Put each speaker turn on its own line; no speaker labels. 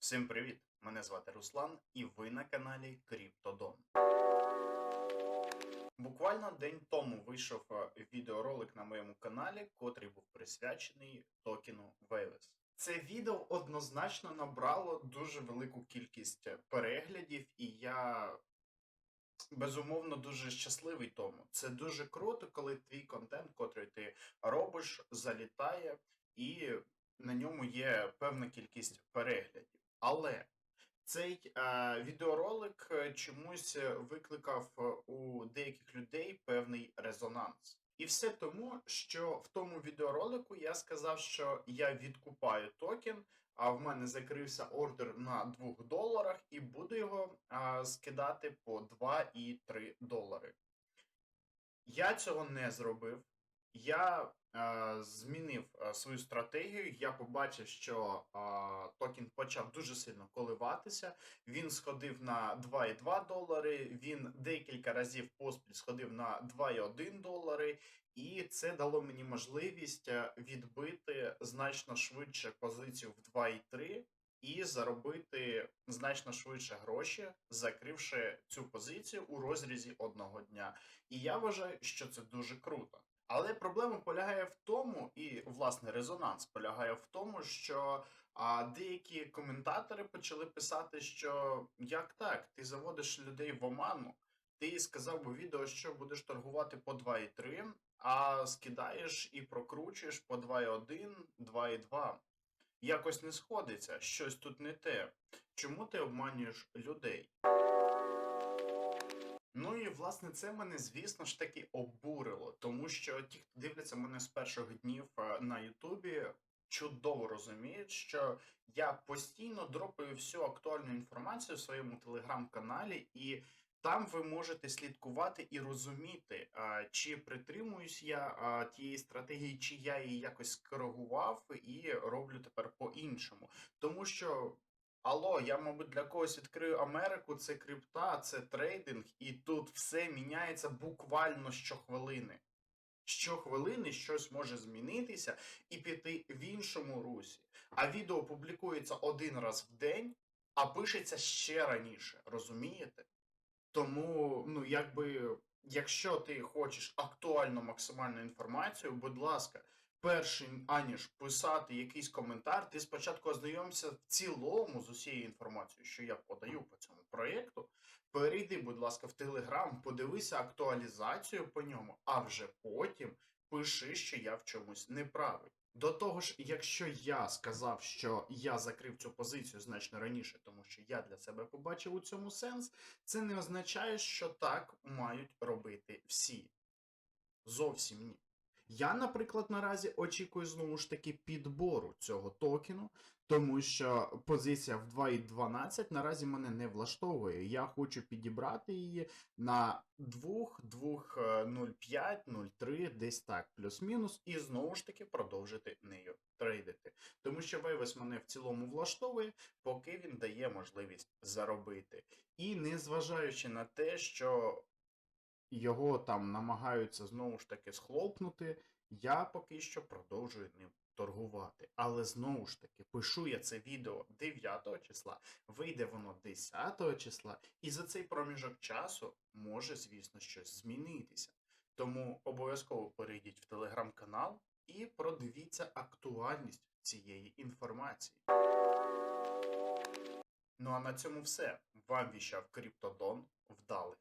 Всім привіт! Мене звати Руслан, і ви на каналі Криптодон. Буквально день тому вийшов е, відеоролик на моєму каналі, котрий був присвячений токену Waves. Це відео однозначно набрало дуже велику кількість переглядів, і я безумовно дуже щасливий тому. Це дуже круто, коли твій контент, котрий ти робиш, залітає, і на ньому є певна кількість переглядів. Але цей е, відеоролик чомусь е, викликав е, у деяких людей певний резонанс. І все тому, що в тому відеоролику я сказав, що я відкупаю токен, а в мене закрився ордер на 2 доларах, і буду його е, скидати по 2 і 3 долари. Я цього не зробив. Я е, змінив е, свою стратегію. Я побачив, що е, токен почав дуже сильно коливатися. Він сходив на 2,2 долари. Він декілька разів поспіль сходив на 2,1 долари, і це дало мені можливість е, відбити значно швидше позицію в 2,3 і заробити значно швидше гроші, закривши цю позицію у розрізі одного дня. І я вважаю, що це дуже круто. Але проблема полягає в тому, і власне резонанс полягає в тому, що а, деякі коментатори почали писати, що як так, ти заводиш людей в оману, ти сказав у відео, що будеш торгувати по 2,3, а скидаєш і прокручуєш по 2,1, 2,2. Якось не сходиться, щось тут не те. Чому ти обманюєш людей? Ну і власне це мене, звісно ж таки, обурило, тому що ті, хто дивляться мене з перших днів е, на Ютубі, чудово розуміють, що я постійно дропаю всю актуальну інформацію в своєму телеграм-каналі, і там ви можете слідкувати і розуміти, е, чи притримуюсь я е, тієї стратегії, чи я її якось скоригував і роблю тепер по-іншому. Тому що Алло, я, мабуть, для когось відкрию Америку, це крипта, це трейдинг, і тут все міняється буквально щохвилини. Щохвилини щось може змінитися і піти в іншому русі. А відео публікується один раз в день, а пишеться ще раніше, розумієте? Тому, ну, якби, якщо ти хочеш актуальну максимальну інформацію, будь ласка, першим аніж писати якийсь коментар, ти спочатку ознайомся в цілому з усією інформацією, що я подаю по цьому проєкту. Перейди, будь ласка, в Телеграм, подивися актуалізацію по ньому, а вже потім пиши, що я в чомусь неправий. До того ж, якщо я сказав, що я закрив цю позицію значно раніше, тому що я для себе побачив у цьому сенс, це не означає, що так мають робити всі. Зовсім ні. Я, наприклад, наразі очікую знову ж таки підбору цього токену, тому що позиція в 2.12 наразі мене не влаштовує. Я хочу підібрати її на 2, 2.05, 0.3, десь так, плюс-мінус, і знову ж таки продовжити нею трейдити. Тому що Waves мене в цілому влаштовує, поки він дає можливість заробити. І незважаючи на те, що його там намагаються знову ж таки схлопнути, я поки що продовжую ним торгувати. Але знову ж таки, пишу я це відео 9 числа, вийде воно 10 числа, і за цей проміжок часу може, звісно, щось змінитися. Тому обов'язково перейдіть в телеграм-канал і продивіться актуальність цієї інформації. Ну а на цьому все. Вам віщав Криптодон. Вдалих